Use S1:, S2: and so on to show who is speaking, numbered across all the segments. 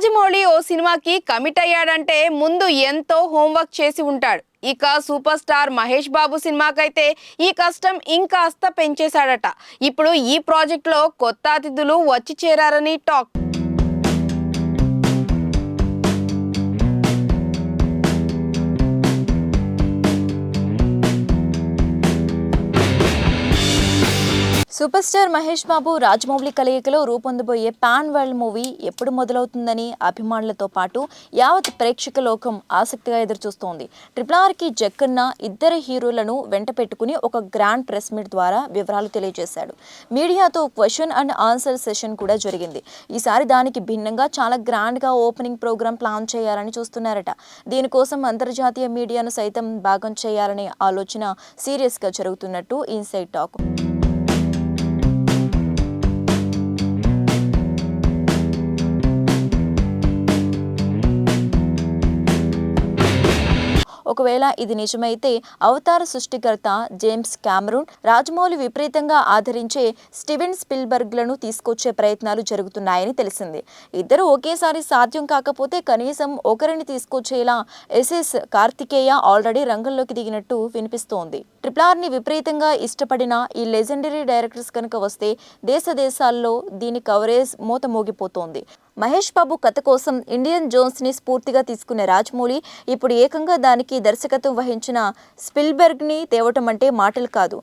S1: రాజమౌళి ఓ సినిమాకి కమిట్ అయ్యాడంటే ముందు ఎంతో హోంవర్క్ చేసి ఉంటాడు. ఇక సూపర్ స్టార్ మహేష్ బాబు సినిమాకైతే ఈ కష్టం ఇంకాస్త పెంచేశాడట. ఇప్పుడు ఈ ప్రాజెక్ట్లో కొత్త అతిథులు వచ్చి చేరారని talk.
S2: Super star Mahesh Babu Rajamouli కలయికలో రూపొందబోయే పాన్ వరల్డ్ మూవీ ఎప్పుడు మొదలవుతుందని అభిమానులతో పాటు యావత్ ప్రేక్షక లోకం ఆసక్తిగా ఎదురుచూస్తోంది. ట్రిపుల్ ఆర్కి జక్కన్న ఇద్దరు హీరోలను వెంట పెట్టుకుని ఒక గ్రాండ్ ప్రెస్ మీట్ ద్వారా వివరాలు తెలియజేశాడు. మీడియాతో క్వశ్చన్ అండ్ ఆన్సర్ సెషన్ కూడా జరిగింది. ఈసారి దానికి భిన్నంగా చాలా గ్రాండ్గా ఓపెనింగ్ ప్రోగ్రామ్ ప్లాన్ చేయాలని చూస్తున్నారట. దీనికోసం అంతర్జాతీయ మీడియాను సైతం భాగం చేయాలనే ఆలోచన సీరియస్గా జరుగుతున్నట్టు ఇన్సైడ్ టాక్. ఒకవేళ ఇది నిజమైతే అవతార సృష్టికర్త జేమ్స్ క్యామరూన్ రాజమౌళి విపరీతంగా ఆదరించే స్టీవెన్ స్పిల్బర్గ్లను తీసుకొచ్చే ప్రయత్నాలు జరుగుతున్నాయని తెలిసింది. ఇద్దరు ఒకేసారి సాధ్యం కాకపోతే కనీసం ఒకరిని తీసుకొచ్చేలా ఎస్ఎస్ కార్తికేయ ఆల్రెడీ రంగంలోకి దిగినట్టు వినిపిస్తోంది. ట్రిప్లార్ని విపరీతంగా ఇష్టపడిన ఈ లెజెండరీ డైరెక్టర్స్ కనుక వస్తే దేశ దేశాల్లో దీని కవరేజ్ మూత మోగిపోతోంది. మహేష్ బాబు కథ కోసం ఇండియన్ జోన్స్ని స్ఫూర్తిగా తీసుకునే రాజమౌళి ఇప్పుడు ఏకంగా దానికి దర్శకత్వం వహించిన స్పిల్బెర్గ్ని తేవటం అంటే మాటలు కాదు.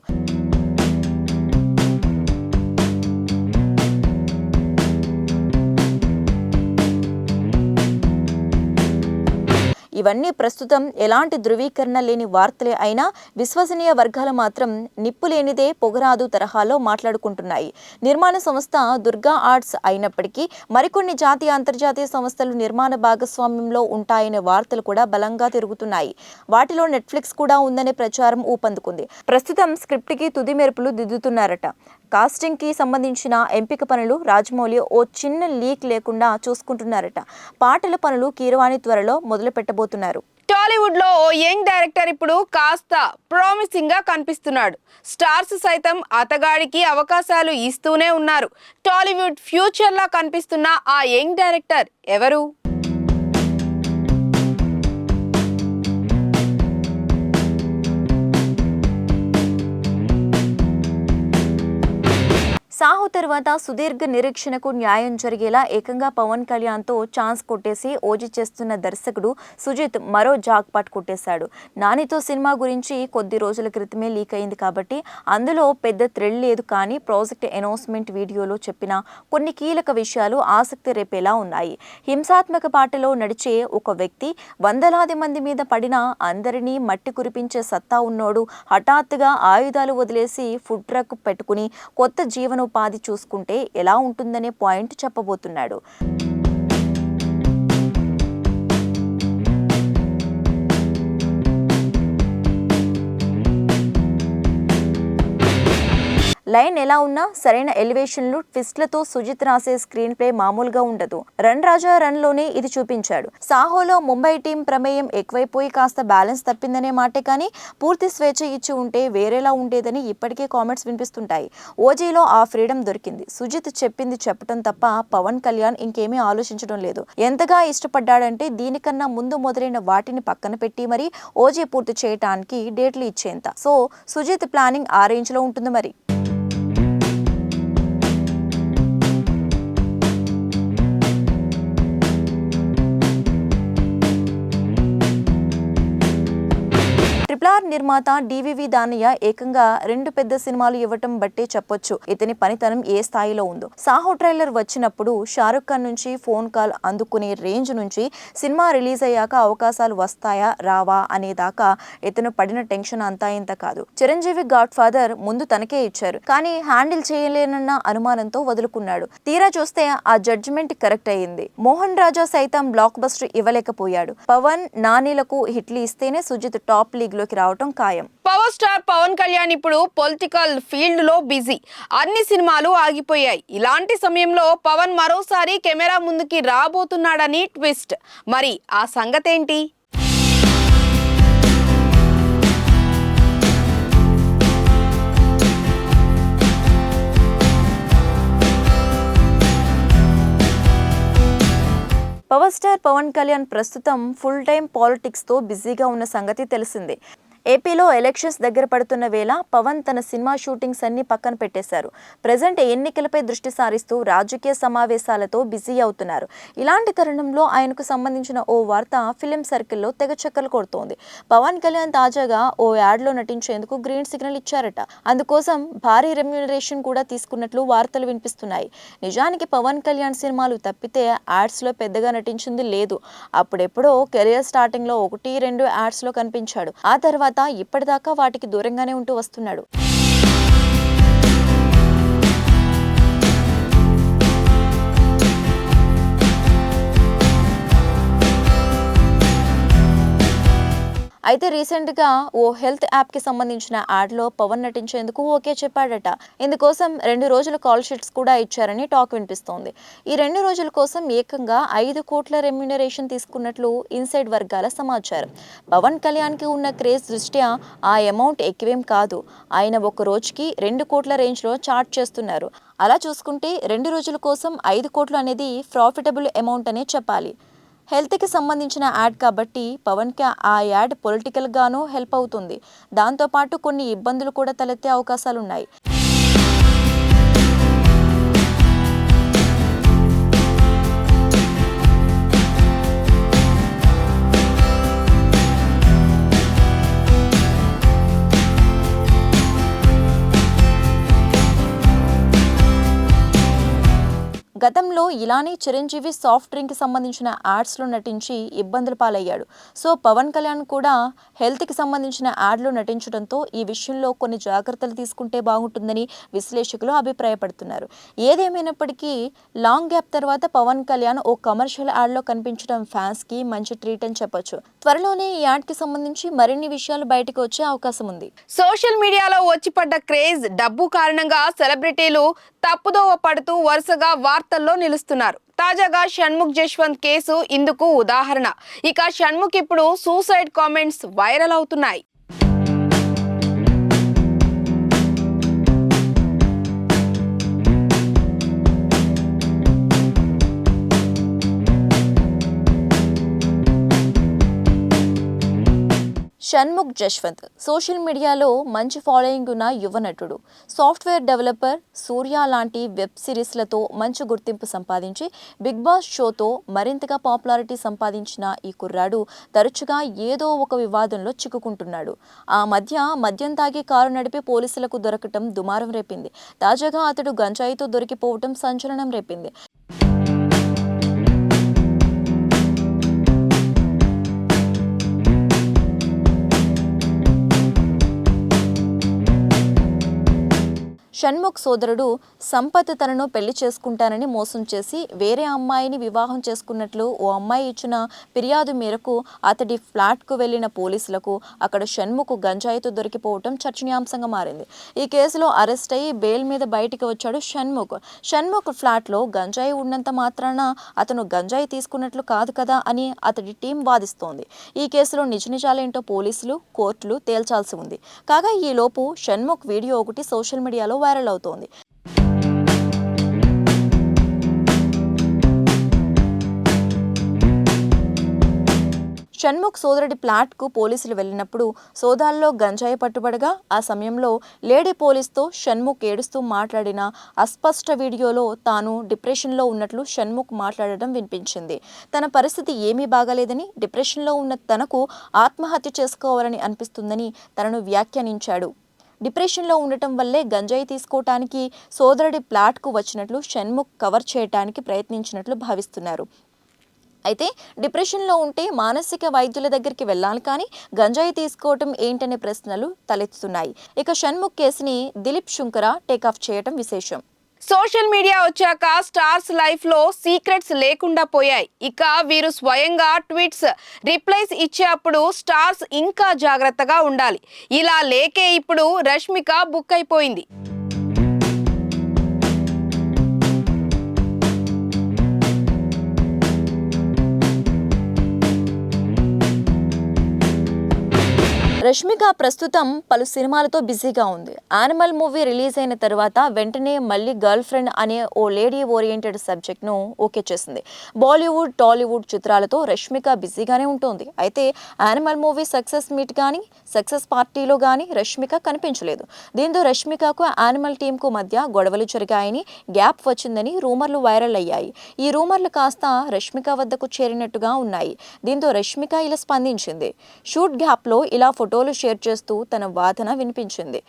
S2: ఇవన్నీ ప్రస్తుతం ఎలాంటి ధృవీకరణ లేని వార్తలే అయినా విశ్వసనీయ వర్గాలు మాత్రం నిప్పు లేనిదే పొగరాదు తరహాలో మాట్లాడుకుంటున్నాయి. నిర్మాణ సంస్థ దుర్గా ఆర్ట్స్ అయినప్పటికీ మరికొన్ని జాతీయ అంతర్జాతీయ సంస్థలు నిర్మాణ భాగస్వామ్యంలో ఉంటాయనే వార్తలు కూడా బలంగా తిరుగుతున్నాయి. వాటిలో నెట్ఫ్లిక్స్ కూడా ఉందనే ప్రచారం ఊపందుకుంది. ప్రస్తుతం స్క్రిప్ట్కి తుది మెరుపులు దిద్దుతున్నారట. కాస్టింగ్కి సంబంధించిన ఎంపిక పనులు రాజమౌళి ఓ చిన్న లీక్ లేకుండా చూసుకుంటున్నారట. పాటల పనులు కీరవాణి త్వరలో మొదలు పెట్టబోతున్నారు.
S1: టాలీవుడ్లో ఓ యంగ్ డైరెక్టర్ ఇప్పుడు కాస్త ప్రామిసింగ్గా కనిపిస్తున్నాడు. స్టార్స్ సైతం అతగాడికి అవకాశాలు ఇస్తూనే ఉన్నారు. టాలీవుడ్ ఫ్యూచర్ లా కనిపిస్తున్న ఆ యంగ్ డైరెక్టర్ ఎవరు?
S2: సాహు తర్వాత సుదీర్ఘ నిరీక్షణకు న్యాయం జరిగేలా ఏకంగా పవన్ కళ్యాణ్తో ఛాన్స్ కొట్టేసి ఓజీ చేస్తున్న దర్శకుడు సుజిత్ మరో జాక్పాట్ కొట్టేశాడు. నానితో సినిమా గురించి కొద్ది రోజుల క్రితమే లీక్ అయింది కాబట్టి అందులో పెద్ద థ్రిల్ లేదు కానీ ప్రాజెక్ట్ అనౌన్స్మెంట్ వీడియోలో చెప్పిన కొన్ని కీలక విషయాలు ఆసక్తి రేపేలా ఉన్నాయి. హింసాత్మక పాటలో నడిచే ఒక వ్యక్తి వందలాది మంది మీద పడిన అందరినీ మట్టి కురిపించే సత్తా ఉన్నోడు హఠాత్తుగా ఆయుధాలు వదిలేసి ఫుడ్ ట్రక్ పెట్టుకుని కొత్త ఉపాధి చూసుకుంటే ఎలా ఉంటుందనే పాయింట్ చెప్పబోతున్నాడు. లైన్ ఎలా ఉన్నా సరైన ఎలివేషన్లు ట్విస్ట్లతో సుజిత్ రాసే స్క్రీన్ ప్లే మామూలుగా ఉండదు. రన్ రాజా రన్లోనే ఇది చూపించాడు. సాహోలో ముంబై టీం ప్రమేయం ఎక్కువైపోయి కాస్త బ్యాలెన్స్ తప్పిందనే మాటే కానీ పూర్తి స్వేచ్ఛ ఇచ్చి ఉంటే వేరేలా ఉండేదని ఇప్పటికే కామెంట్స్ వినిపిస్తుంటాయి. ఓజీలో ఆ ఫ్రీడమ్ దొరికింది. సుజిత్ చెప్పింది చెప్పడం తప్ప పవన్ కళ్యాణ్ ఇంకేమీ ఆలోచించడం లేదు. ఎంతగా ఇష్టపడ్డాడంటే దీనికన్నా ముందు మొదలైన వాటిని పక్కన పెట్టి మరి ఓజీ పూర్తి చేయటానికి డేట్లు ఇచ్చేంత. సో సుజిత్ ప్లానింగ్ ఆ రేంజ్లో ఉంటుంది మరి. ట్రిపుల్ నిర్మాత డివివి దానయ్య ఏకంగా రెండు పెద్ద సినిమాలు ఇవ్వటం బట్టే చెప్పొచ్చు. ఇతని పనితనం ఏ స్థాయిలో ఉందో. సాహో ట్రైలర్ వచ్చినప్పుడు షారుఖ్ ఖాన్ నుంచి ఫోన్ కాల్ అందుకునే రేంజ్ నుంచి సినిమా రిలీజ్ అయ్యాక అవకాశాలు వస్తాయా రావా అనే దాకా ఇతను పడిన టెన్షన్ అంతా ఇంత కాదు. చిరంజీవి గాడ్ ఫాదర్ ముందు తనకే ఇచ్చారు. కానీ హ్యాండిల్ చేయలేనన్న అనుమానంతో వదులుకున్నాడు. తీరా చూస్తే ఆ జడ్జిమెంట్ కరెక్ట్ అయ్యింది. మోహన్ రాజా సైతం బ్లాక్ బస్టర్ ఇవ్వలేకపోయాడు. పవన్ నానీలకు హిట్లు ఇస్తేనే సుజిత్ టాప్ లీగ్లోకి రావటం ఖాయం.
S1: పవర్ స్టార్ పవన్ కళ్యాణ్ ఇప్పుడు పొలిటికల్ ఫీల్డ్లో బిజీ. అన్ని సినిమాలు ఆగిపోయాయి. ఇలాంటి సమయంలో పవన్ మరోసారి కెమెరా ముందుకి రాబోతున్నాడని ట్విస్ట్. మరి ఆ సంగతేంటి?
S2: పవన్ మెగాస్టార్ పవన్ కళ్యాణ్ ప్రస్తుతం ఫుల్ టైం పాలిటిక్స్తో బిజీగా ఉన్న సంగతి తెలిసిందే. ఏపీలో ఎలక్షన్స్ దగ్గర పడుతున్న వేళ పవన్ తన సినిమా షూటింగ్స్ అన్ని పక్కన పెట్టేశారు. ప్రజెంట్ ఎన్నికలపై దృష్టి సారిస్తూ రాజకీయ సమావేశాలతో బిజీ అవుతున్నారు. ఇలాంటి తరుణంలో ఆయనకు సంబంధించిన ఓ వార్త ఫిలిం సర్కిల్లో తెగ చక్కర్లు కొడుతోంది. పవన్ కళ్యాణ్ తాజాగా ఓ యాడ్లో నటించేందుకు గ్రీన్ సిగ్నల్ ఇచ్చారట. అందుకోసం భారీ రెమ్యూనరేషన్ కూడా తీసుకున్నట్లు వార్తలు వినిపిస్తున్నాయి. నిజానికి పవన్ కళ్యాణ్ సినిమాలు తప్పితే యాడ్స్లో పెద్దగా నటించింది లేదు. అప్పుడెప్పుడో కెరియర్ స్టార్టింగ్లో ఒకటి రెండు యాడ్స్లో కనిపించాడు. ఆ తర్వాత ఇప్పటిదాకా వాటికి దూరంగానే ఉంటూ వస్తున్నాడు. అయితే రీసెంట్గా ఓ హెల్త్ యాప్కి సంబంధించిన యాడ్లో పవన్ నటించేందుకు ఓకే చెప్పాడట. ఇందుకోసం రెండు రోజుల కాల్ షీట్స్ కూడా ఇచ్చారని టాక్ వినిపిస్తోంది. ఈ రెండు రోజుల కోసం ఏకంగా ఐదు కోట్ల రెమ్యునరేషన్ తీసుకున్నట్లు ఇన్సైడ్ వర్గాల సమాచారం. పవన్ కళ్యాణ్కి ఉన్న క్రేజ్ దృష్ట్యా ఆ అమౌంట్ ఎక్కువేం కాదు. ఆయన ఒక రోజుకి రెండు కోట్ల రేంజ్లో చార్ట్ చేస్తున్నారు. అలా చూసుకుంటే రెండు రోజుల కోసం ఐదు కోట్లు అనేది ప్రాఫిటబుల్ అమౌంట్ అనే చెప్పాలి. హెల్త్కి సంబంధించిన యాడ్ కాబట్టి పవన్కి ఆ యాడ్ పొలిటికల్గానూ హెల్ప్ అవుతుంది. దాంతోపాటు కొన్ని ఇబ్బందులు కూడా తలెత్తే అవకాశాలున్నాయి. గతంలో ఇలానే చిరంజీవి సాఫ్ట్ డ్రింక్ సంబంధించిన యాడ్స్లో నటించి ఇబ్బందుల పాలయ్యాడు. సో పవన్ కళ్యాణ్ కూడా హెల్త్కి సంబంధించిన యాడ్లో నటించడంతో ఈ విషయంలో కొన్ని జాగ్రత్తలు తీసుకుంటే బాగుంటుందని విశ్లేషకులు అభిప్రాయపడుతున్నారు. ఏదేమైనప్పటికీ లాంగ్ గ్యాప్ తర్వాత పవన్ కళ్యాణ్ ఓ కమర్షియల్ యాడ్లో కనిపించడం ఫ్యాన్స్కి మంచి ట్రీట్ అని చెప్పొచ్చు. త్వరలోనే ఈ యాడ్కి సంబంధించి మరిన్ని విషయాలు బయటకు వచ్చే అవకాశం ఉంది.
S1: సోషల్ మీడియాలో వచ్చి పడ్డ క్రేజ్ డబ్బు కారణంగా సెలబ్రిటీలు తప్పుదోవ పడుతూ వరుసగా వార్తల్లో నిలుస్తున్నారు. తాజాగా షణ్ముఖ్ జశ్వంత్ కేసు ఇందుకు ఉదాహరణ. ఇక షణ్ముఖ్ ఇప్పుడు సూసైడ్ కామెంట్స్ వైరల్ అవుతున్నాయి.
S2: షణ్ముఖ్ జశ్వంత్. సోషల్ మీడియాలో మంచి ఫాలోయింగ్ ఉన్న యువ నటుడు. సాఫ్ట్వేర్ డెవలపర్ సూర్య లాంటి వెబ్ సిరీస్లతో మంచి గుర్తింపు సంపాదించి బిగ్ బాస్ షోతో మరింతగా పాపులారిటీ సంపాదించిన ఈ కుర్రాడు తరచుగా ఏదో ఒక వివాదంలో చిక్కుకుంటున్నాడు. ఆ మధ్య మద్యం తాగి కారు నడిపి పోలీసులకు దొరకటం దుమారం రేపింది. తాజాగా అతడు గంజాయితో దొరికిపోవటం సంచలనం రేపింది. షణ్ముఖ్ సోదరుడు సంపత్ తనను పెళ్ళి చేసుకుంటానని మోసం చేసి వేరే అమ్మాయిని వివాహం చేసుకున్నట్లు ఓ అమ్మాయి ఇచ్చిన ఫిర్యాదు మేరకు అతడి ఫ్లాట్కు వెళ్ళిన పోలీసులకు అక్కడ షణ్ముఖ్ గంజాయితో దొరికిపోవటం చర్చనీయాంశంగా మారింది. ఈ కేసులో అరెస్ట్ అయ్యి బెయిల్ మీద బయటికి వచ్చాడు షణ్ముఖ్. షణ్ముఖ్ ఫ్లాట్లో గంజాయి ఉన్నంత మాత్రాన అతను గంజాయి తీసుకున్నట్లు కాదు కదా అని అతడి టీం వాదిస్తోంది. ఈ కేసులో నిజ నిజాలేంటో పోలీసులు కోర్టులు తేల్చాల్సి ఉంది. కాగా ఈలోపు షణ్ముఖ్ వీడియో ఒకటి సోషల్ మీడియాలో వైరల్ అవుతోంది. షణ్ముఖ్ సోదరుడి ప్లాట్కు పోలీసులు వెళ్ళినప్పుడు సోదాల్లో గంజాయి పట్టుబడగా ఆ సమయంలో లేడీ పోలీస్తో షణ్ముఖ్ ఏడుస్తూ మాట్లాడిన అస్పష్ట వీడియోలో తాను డిప్రెషన్లో ఉన్నట్లు షణ్ముఖ్ మాట్లాడడం వినిపించింది. తన పరిస్థితి ఏమీ బాగాలేదని డిప్రెషన్లో ఉన్న తనకు ఆత్మహత్య చేసుకోవాలని అనిపిస్తుందని తనను వ్యాఖ్యానించాడు. డిప్రెషన్లో ఉండటం వల్లే గంజాయి తీసుకోవటానికి సోదరుడి ప్లాట్కు వచ్చినట్లు షణ్ముఖ్ కవర్ చేయటానికి ప్రయత్నించినట్లు భావిస్తున్నారు. అయితే డిప్రెషన్లో ఉంటే మానసిక వైద్యుల దగ్గరికి వెళ్ళాలి కానీ గంజాయి తీసుకోవటం ఏంటనే ప్రశ్నలు తలెత్తుతున్నాయి. ఇక షణ్ముఖ్ కేసుని దిలీప్ శుంకర టేకాఫ్ చేయటం విశేషం.
S1: సోషల్ మీడియా వచ్చాక స్టార్స్ లైఫ్లో సీక్రెట్స్ లేకుండా పోయాయి. ఇక వీరు స్వయంగా ట్వీట్స్ రిప్లైస్ ఇచ్చేప్పుడు స్టార్స్ ఇంకా జాగ్రత్తగా ఉండాలి. ఇలా లేకే ఇప్పుడు రష్మిక బుక్ అయిపోయింది.
S2: రష్మిక ప్రస్తుతం పలు సినిమాలతో బిజీగా ఉంది. యానిమల్ మూవీ రిలీజ్ అయిన తర్వాత వెంటనే మళ్ళీ గర్ల్ ఫ్రెండ్ అనే ఓ లేడీ ఓరియంటెడ్ సబ్జెక్ట్ను ఓకే చేసింది. బాలీవుడ్ టాలీవుడ్ చిత్రాలతో రష్మిక బిజీగానే ఉంటుంది. అయితే యానిమల్ మూవీ సక్సెస్ మీట్ కానీ సక్సెస్ పార్టీలో కానీ రష్మిక కనిపించలేదు. దీంతో రష్మికకు యానిమల్ టీంకు మధ్య గొడవలు జరిగాయని గ్యాప్ వచ్చిందని రూమర్లు వైరల్ అయ్యాయి. ఈ రూమర్లు కాస్త రష్మిక వద్దకు చేరినట్టుగా ఉన్నాయి. దీంతో రష్మిక ఇలా స్పందించింది. షూట్ గ్యాప్లో ఇలా ఫోటో ఫోటోలు షేర్ చేస్తూ తన వాదన వినిపించింది.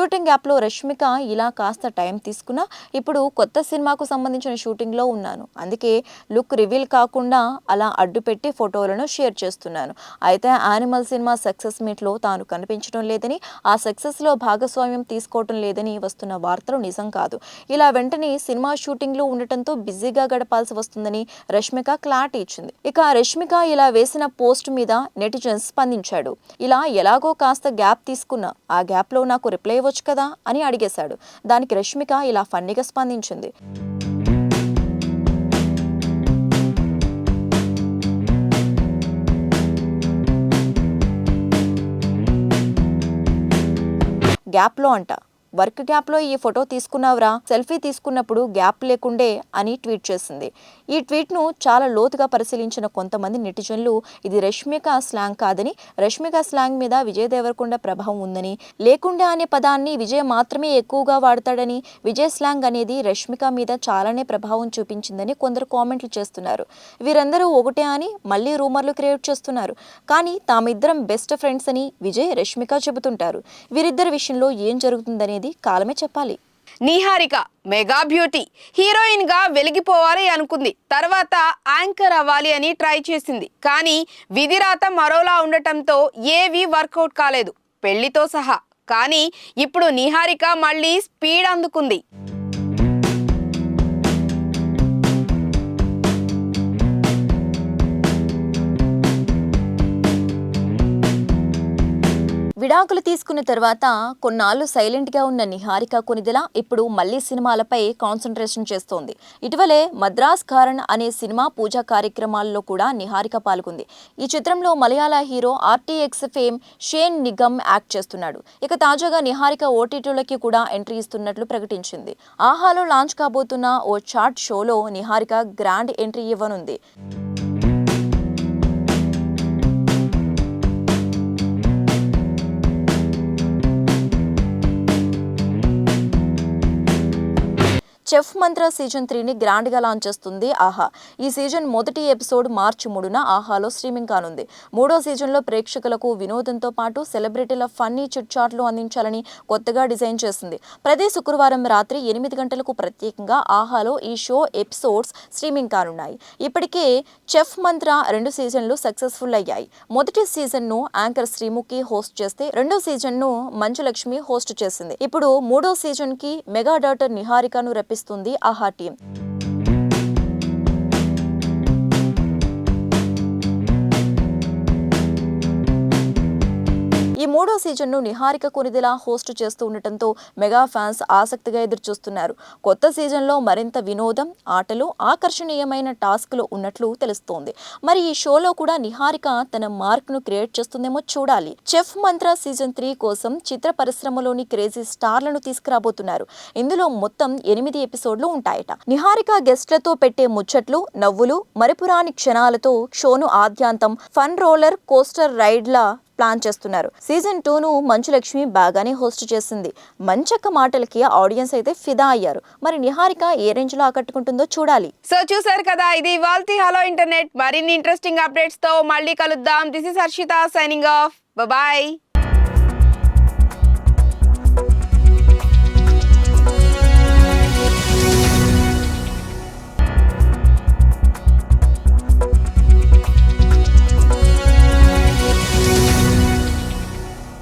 S2: షూటింగ్ యాప్లో రష్మిక ఇలా కాస్త టైం తీసుకున్నా ఇప్పుడు కొత్త సినిమాకు సంబంధించిన షూటింగ్లో ఉన్నాను. అందుకే లుక్ రివీల్ కాకుండా అలా అడ్డు పెట్టి ఫోటోలను షేర్ చేస్తున్నాను. అయితే యానిమల్ సినిమా సక్సెస్ మీట్లో తాను కనిపించడం లేదని ఆ సక్సెస్లో భాగస్వామ్యం తీసుకోవటం లేదని వస్తున్న వార్తలు నిజం కాదు. ఇలా వెంటనే సినిమా షూటింగ్లో ఉండటంతో బిజీగా గడపాల్సి వస్తుందని రష్మిక క్లారిటీ ఇచ్చింది. ఇక రష్మిక ఇలా వేసిన పోస్ట్ మీద నెటిజన్స్ స్పందించాడు. ఇలా ఎలాగో కాస్త గ్యాప్ తీసుకున్నా. ఆ గ్యాప్లో నాకు రిప్లై చేసుకోవచ్చు కదా అని అడిగేశాడు. దానికి రష్మిక ఇలా ఫన్నీగా స్పందించింది. గ్యాప్లో అంట. వర్క్ గ్యాప్లో ఈ ఫోటో తీసుకున్నావురా సెల్ఫీ తీసుకున్నప్పుడు గ్యాప్ లేకుండే అని ట్వీట్ చేసింది. ఈ ట్వీట్ను చాలా లోతుగా పరిశీలించిన కొంతమంది నెటిజన్లు ఇది రష్మిక స్లాంగ్ కాదని రష్మిక స్లాంగ్ మీద విజయ్ దేవరకొండ ప్రభావం ఉందని లేకుండా అనే పదాన్ని విజయ్ మాత్రమే ఎక్కువగా వాడతాడని విజయ్ స్లాంగ్ అనేది రష్మిక మీద చాలానే ప్రభావం చూపించిందని కొందరు కామెంట్లు చేస్తున్నారు. వీరందరూ ఒకటే అని మళ్ళీ రూమర్లు క్రియేట్ చేస్తున్నారు. కానీ తామిద్దరం బెస్ట్ ఫ్రెండ్స్ అని విజయ్ రష్మిక చెబుతుంటారు. వీరిద్దరి విషయంలో ఏం అనేది కాలమే చెప్పాలి.
S1: నిహారిక మెగా బ్యూటీ హీరోయిన్గా వెలిగిపోవాలి అనుకుంది. తర్వాత యాంకర్ అవ్వాలి అని ట్రై చేసింది. కానీ విధిరాత మరోలా ఉండటంతో ఏవి వర్కౌట్ కాలేదు. పెళ్ళితో సహా. కానీ ఇప్పుడు నిహారిక మళ్ళీ స్పీడ్ అందుకుంది.
S2: విడాకులు తీసుకున్న తర్వాత కొన్నాళ్ళు సైలెంట్గా ఉన్న నిహారిక కొనిదెల ఇప్పుడు మళ్ళీ సినిమాలపై కాన్సన్ట్రేషన్ చేస్తోంది. ఇటీవలే మద్రాస్ కారణ్ అనే సినిమా పూజా కార్యక్రమాల్లో కూడా నిహారిక పాల్గొంది. ఈ చిత్రంలో మలయాళ hero RDX fame Shane Nigam act చేస్తున్నాడు. ఇక తాజాగా నిహారిక ఓటీటీలకి కూడా ఎంట్రీ ఇస్తున్నట్లు ప్రకటించింది. ఆహాలో లాంచ్ కాబోతున్న ఓ చాట్ షోలో నిహారిక గ్రాండ్ ఎంట్రీ ఇవ్వనుంది. చెఫ్ మంత్ర సీజన్ త్రీని గ్రాండ్గా లాంచ్ చేస్తుంది ఆహా. ఈ సీజన్ మొదటి ఎపిసోడ్ మార్చి మూడున ఆహాలో స్ట్రీమింగ్ కానుంది. మూడో సీజన్లో ప్రేక్షకులకు వినోదంతో పాటు సెలబ్రిటీల ఫన్నీ చిట్చాట్లు అందించాలని కొత్తగా డిజైన్ చేసింది. ప్రతి శుక్రవారం రాత్రి ఎనిమిది గంటలకు ప్రత్యేకంగా ఆహాలో ఈ షో ఎపిసోడ్స్ స్ట్రీమింగ్ కానున్నాయి. ఇప్పటికే చెఫ్ మంత్ర రెండు సీజన్లు సక్సెస్ఫుల్ అయ్యాయి. మొదటి సీజన్ను యాంకర్ శ్రీముఖి హోస్ట్ చేస్తే రెండో సీజన్ను మంచులక్ష్మి హోస్ట్ చేసింది. ఇప్పుడు మూడో సీజన్కి మెగా డాటర్ నిహారికను రప్పిస్తుంది ఆహా టీం. ఈ మూడో సీజన్ను నిహారిక కొనిదిలా హోస్ట్ చేస్తూ ఉండటంతో మెగా ఫ్యాన్స్ ఆసక్తిగా ఎదురుచూస్తున్నారు. కొత్త సీజన్లో మరింత వినోదం ఆటలు ఆకర్షణీయమైన టాస్క్లు ఉన్నట్లు తెలుస్తోంది. మరి ఈ షోలో కూడా నిహారిక తన మార్క్ను క్రియేట్ చేస్తుందేమో చూడాలి. చెఫ్ మంత్ర సీజన్ త్రీ కోసం చిత్ర పరిశ్రమలోని క్రేజీ స్టార్లను తీసుకురాబోతున్నారు. ఇందులో మొత్తం ఎనిమిది ఎపిసోడ్లు ఉంటాయట. నిహారిక గెస్ట్లతో పెట్టే ముచ్చట్లు నవ్వులు మరిపురాని క్షణాలతో షోను ఆద్యాంతం ఫన్ రోలర్ కోస్టర్ రైడ్ల ప్లాన్ చేస్తున్నారు. సీజన్ టూను మంచులక్ష్మి బాగానే హోస్ట్ చేసింది. మంచక్క మాటలకి ఆడియన్స్ అయితే ఫిదా అయ్యారు. మరి నిహారిక ఏ రేంజ్లో ఆకట్టుకుంటుందో చూడాలి.
S1: సో చూసారు కదా ఇది వాల్తి హలో ఇంటర్నెట్. మరిన్ని ఇంట్రెస్టింగ్ అప్డేట్స్తో మళ్ళీ కలుద్దాం. This is Harshitha signing off bye